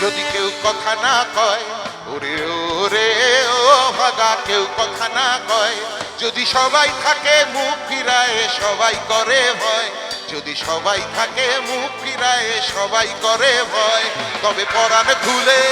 যদি কেউ কথা না কয়, ওরে ওরে, ও ভাগা, কেউ কথা না কয়। যদি সবাই থাকে, মুখ ফিরায় সবাই করে ভয়। যদি সবাই থাকে, মুখ ফিরায় সবাই করে ভয়। তবে পরাণ খুলে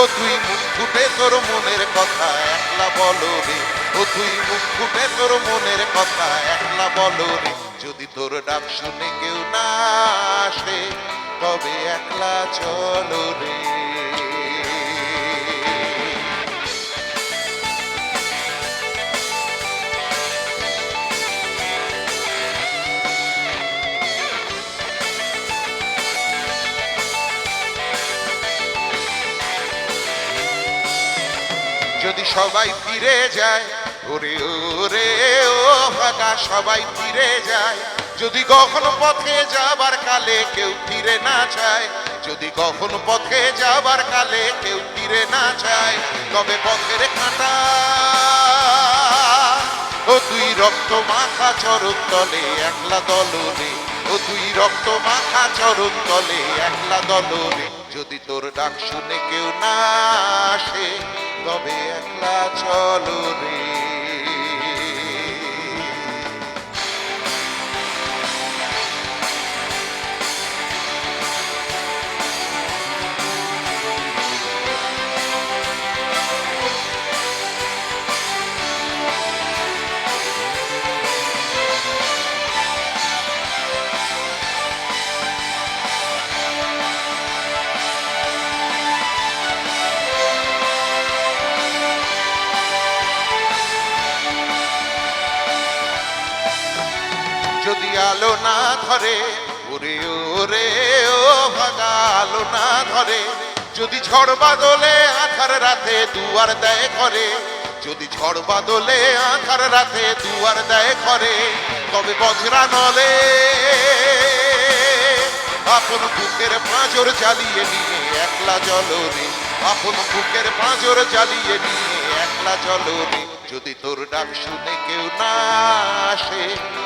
ও তুই মুখ ফুটে তোর মনের কথা, একলা বলো রে। ও তুই মুখ ফুটে তোর মনের কথা, একলা বলো রে। যদি তোর ডাক শুনে কেউ না আসে তবে একলা চলো রে? যদি সবাই ফিরে যায়, ওরে ওরে, ও ভাগা সবাই ফিরে যায় যদি কখনো পথে যাবার কালে কেউ ফিরে না চায় যদি কখনো পথে যাবার কালে কেউ ফিরে না চায় তবে পথের কাঁটা ও তুই রক্ত মাখা চরণ তলে একলা দলরে ও তুই রক্ত মাখা চরণ তলে একলা দলরে যদি তোর ডাক শুনে কেউ না আসে, তবে একলা চলো রে আলো না ধরে। ওরে ওরে, ও ভাগা আলো না ধরে। যদি ঝড় বাদলে আধার রাতে দুয়ার দেয় করে, যদি ঝড় বাদলে আধার রাতে দুয়ার দেয় করে, তবে বজরা নলে আপন বুকের পাঁজর জ্বালিয়ে নিয়ে একলা জলরে আপন বুকের পাঁজর জ্বালিয়ে নিয়ে একলা জলরে যদি তোর ডাক শুনে কেউ না আসে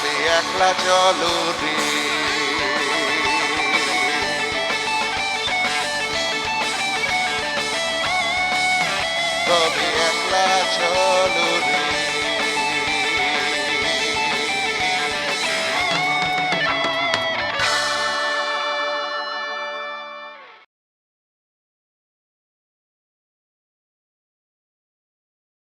তবে একলা চলো রে। তবে একলা চলো